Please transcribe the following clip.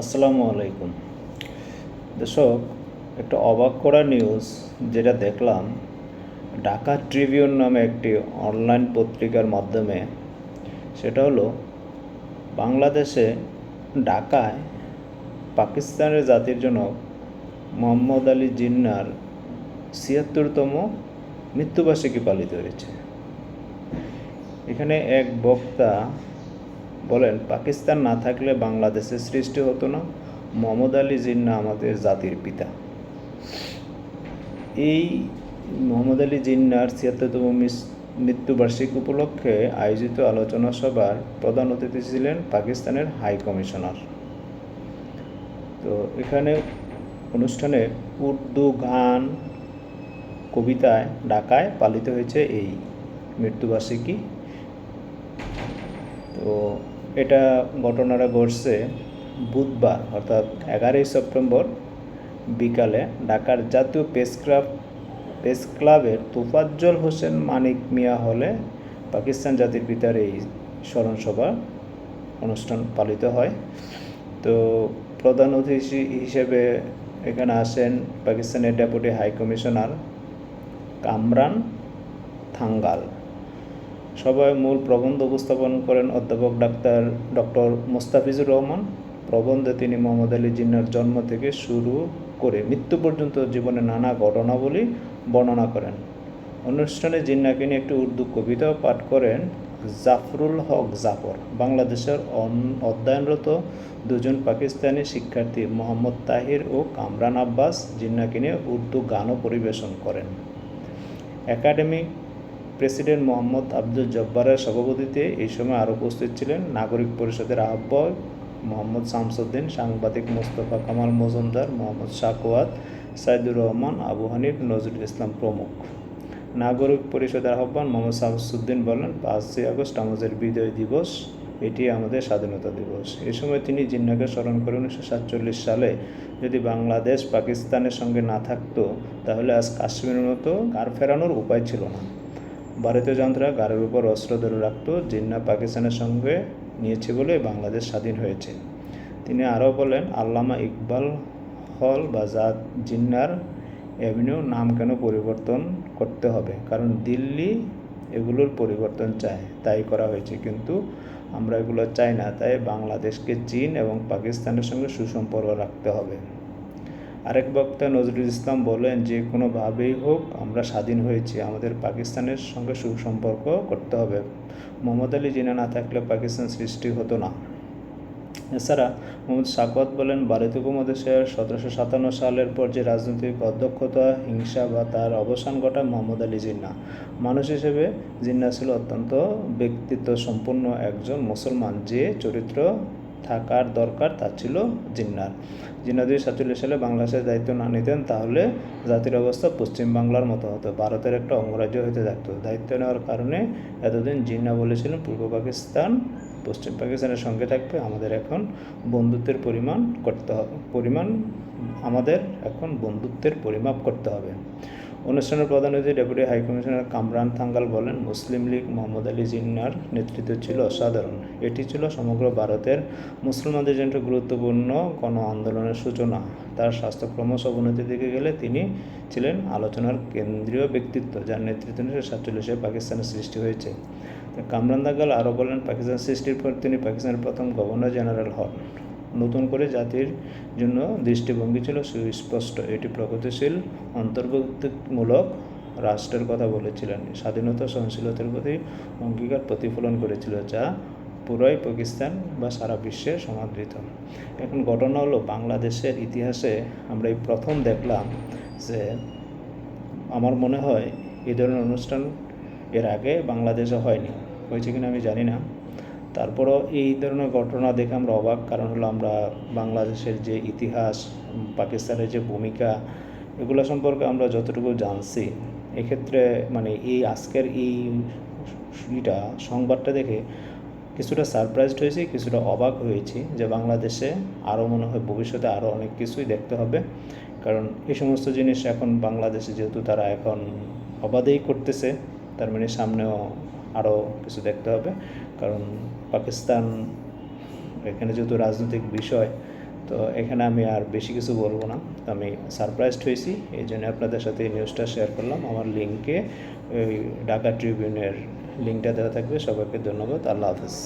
আসসালামু আলাইকুম। দর্শক, একটা অবাক করা নিউজ যেটা দেখলাম, ঢাকা ট্রিবিউন নামে একটি অনলাইন পত্রিকার মাধ্যমে, সেটা হলো, বাংলাদেশে ঢাকায় পাকিস্তানের জাতির জনক মোহাম্মদ আলী জিন্নার ছিয়াত্তরতম মৃত্যুবার্ষিকী পালিত হয়েছে। এখানে এক বক্তা বলেন, পাকিস্তান না থাকলে বাংলাদেশের সৃষ্টি হতো না। মোহাম্মদ আলী জিন্না আমাদের জাতির পিতা। এই মোহাম্মদ আলী জিন্নার ছিয়াত্তরতম মৃত্যুবার্ষিকী উপলক্ষে আয়োজিত আলোচনা সভার প্রধান অতিথি ছিলেন পাকিস্তানের হাই কমিশনার। তো এখানে অনুষ্ঠানে উর্দু, গান, কবিতায় ঢাকায় পালিত হয়েছে এই মৃত্যুবার্ষিকী। তো এটা ঘটনাটা ঘটছে বুধবার, অর্থাৎ এগারোই সেপ্টেম্বর বিকালে ঢাকার জাতীয় প্রেস ক্লাব, প্রেস ক্লাবের তোফাজ্জল হোসেন মানিক মিয়া হলে পাকিস্তান জাতির পিতার এই স্মরণসভা অনুষ্ঠান পালিত হয়। তো প্রধান অতিথি হিসেবে এখানে আসেন পাকিস্তানের deputy high commissioner Kamran Thangal. সভায় মূল প্রবন্ধ উপস্থাপন করেন অধ্যাপক ডাক্তার ডক্টর মোস্তাফিজুর রহমান। প্রবন্ধে তিনি মোহাম্মদ আলী জিন্নার জন্ম থেকে শুরু করে মৃত্যু পর্যন্ত জীবনের নানা ঘটনাবলী বর্ণনা করেন। অনুষ্ঠানে জিন্নাকে নিয়ে একটি উর্দু কবিতাও পাঠ করেন জাফরুল হক জাফর। বাংলাদেশের অধ্যয়নরত দুজন পাকিস্তানি শিক্ষার্থী মোহাম্মদ তাহির ও কামরান আব্বাস জিন্নাকে নিয়ে উর্দু গানও পরিবেশন করেন। একাডেমিক প্রেসিডেন্ট মোহাম্মদ আব্দুল জব্বারের সভাপতিতে এই সময় আরও উপস্থিত ছিলেন নাগরিক পরিষদের আহ্বায়ক মোহাম্মদ শামসুদ্দিন, সাংবাদিক মোস্তফা কামাল মজুমদার, মোহাম্মদ শাকওয়াত, সাইদুর রহমান, আবু হানিফ, নজরুল ইসলাম প্রমুখ। নাগরিক পরিষদের আহ্বান মোহাম্মদ শামসুদ্দিন বলেন, পাঁচই আগস্ট আমাদের বিজয় দিবস, এটি আমাদের স্বাধীনতা দিবস। এই সময় তিনি জিন্নাকে স্মরণ করে উনিশশো সাতচল্লিশ সালে। যদি বাংলাদেশ পাকিস্তানের সঙ্গে না থাকতো, তাহলে আজ কাশ্মীরের মতো কার ফেরানোর উপায় ছিল না। ভারতীয় যন্ত্রা গাড়ির উপর অস্ত্র ধরে রাখত, জিন্না পাকিস্তানের সঙ্গে নিয়েছে বলে বাংলাদেশ স্বাধীন হয়েছে। তিনি আরও বলেন, আল্লামা ইকবাল হল বা জাত জিন্নার অ্যাভিনিউ নাম কেন পরিবর্তন করতে হবে? কারণ দিল্লি এগুলোর পরিবর্তন চায়, তাই করা হয়েছে। কিন্তু আমরা এগুলো চাই না, তাই বাংলাদেশকে চীন এবং পাকিস্তানের সঙ্গে সুসম্পর্ক রাখতে হবে। আরেক বক্তা নজরুল ইসলাম বলেন যে, কোনোভাবেই হোক, আমরা স্বাধীন হয়েছি। আমাদের পাকিস্তানের সঙ্গে সুসম্পর্ক করতে হবে। মোহাম্মদ আলী জিনা না থাকলে পাকিস্তান সৃষ্টি হতো না। এছাড়া মোহাম্মদ সাকওয়াত বলেন, ভারতীয় উপমহাদেশের সতেরোশো সাতান্ন সালের পর যে রাজনৈতিক অধ্যক্ষতা হিংসা বা তার অবসান ঘটায় মোহাম্মদ আলী জিন্না। মানুষ হিসেবে জিন্না ছিল অত্যন্ত ব্যক্তিত্ব সম্পন্ন একজন মুসলমান। যে চরিত্র থাকার দরকার, তা ছিল জিন্নার জিন্না যদি সাতচল্লিশ সালে বাংলাদেশের দায়িত্ব না নিতেন, তাহলে জাতির অবস্থা পশ্চিম বাংলার মতো হতো, ভারতের একটা অঙ্গরাজ্য হতে থাকতো। দায়িত্ব নেওয়ার কারণে এতদিন জিন্না বলেছিলেন, পূর্ব পাকিস্তান, পশ্চিম পাকিস্তানের সঙ্গে থাকবে, আমাদের এখন বন্ধুত্বের পরিমাণ করতে হবে পরিমাণ আমাদের এখন বন্ধুত্বের পরিমাপ করতে হবে। অনুষ্ঠানের প্রধান অতিথি ডেপুটি হাইকমিশনার কামরান থাঙ্গাল বলেন, মুসলিম লীগ মোহাম্মদ আলী জিন্নার নেতৃত্ব ছিল অসাধারণ। এটি ছিল সমগ্র ভারতের মুসলমানদের জন্য গুরুত্বপূর্ণ গণ আন্দোলনের সূচনা। তার স্বাস্থ্য ক্রমশ অবনতির দিকে গেলে তিনি ছিলেন আলোচনার কেন্দ্রীয় ব্যক্তিত্ব, যার নেতৃত্ব উনিশশো সাতচল্লিশে পাকিস্তানের সৃষ্টি হয়েছে। কামরান দাগাল আরও বলেন, পাকিস্তান সৃষ্টির পর তিনি পাকিস্তানের প্রথম গভর্নর জেনারেল হন। নতুন করে জাতির জন্য দৃষ্টিভঙ্গি ছিল সুস্পষ্ট। এটি প্রগতিশীল, অন্তর্ভুক্তিমূলক রাষ্ট্রের কথা বলেছিলেন। স্বাধীনতা সহনশীলতার প্রতি অঙ্গীকার প্রতিফলন করেছিল, যা পুরোই পাকিস্তান বা সারা বিশ্বে সমাদৃত। এখন ঘটনা হলো, বাংলাদেশের ইতিহাসে আমরা এই প্রথম দেখলাম যে আমার মনে হয় এই ধরনের অনুষ্ঠান এর আগে বাংলাদেশে হয়নি। হয়েছে কিনা আমি জানি না। তারপরও এই ধরনের ঘটনা দেখে আমরা অবাক। কারণ হলো আমরা বাংলাদেশের যে ইতিহাস পাকিস্তানের যে ভূমিকা, এগুলো সম্পর্কে আমরা যতটুকু জানছি, এক্ষেত্রে মানে এই আজকের এই ইটা, সংবাদটা দেখে কিছুটা সারপ্রাইজড হয়েছি, কিছুটা অবাক হয়েছি যে বাংলাদেশে আরও মনে হয় ভবিষ্যতে আরও অনেক কিছুই দেখতে হবে। কারণ এই সমস্ত জিনিস এখন বাংলাদেশে যেহেতু তারা এখন অবাধেই করতেছে, তার মানে সামনেও আরও কিছু দেখতে হবে। কারণ পাকিস্তান এখানে যেহেতু রাজনৈতিক বিষয়, তো এখানে আমি আর বেশি কিছু বলব না। আমি সারপ্রাইজড হয়েছি, এই জন্য আপনাদের সাথে এই নিউজটা শেয়ার করলাম। আমার লিঙ্কে ওই ঢাকা ট্রিবিউনের লিঙ্কটা দেওয়া থাকবে। সবাইকে ধন্যবাদ। আল্লাহ হাফেজ।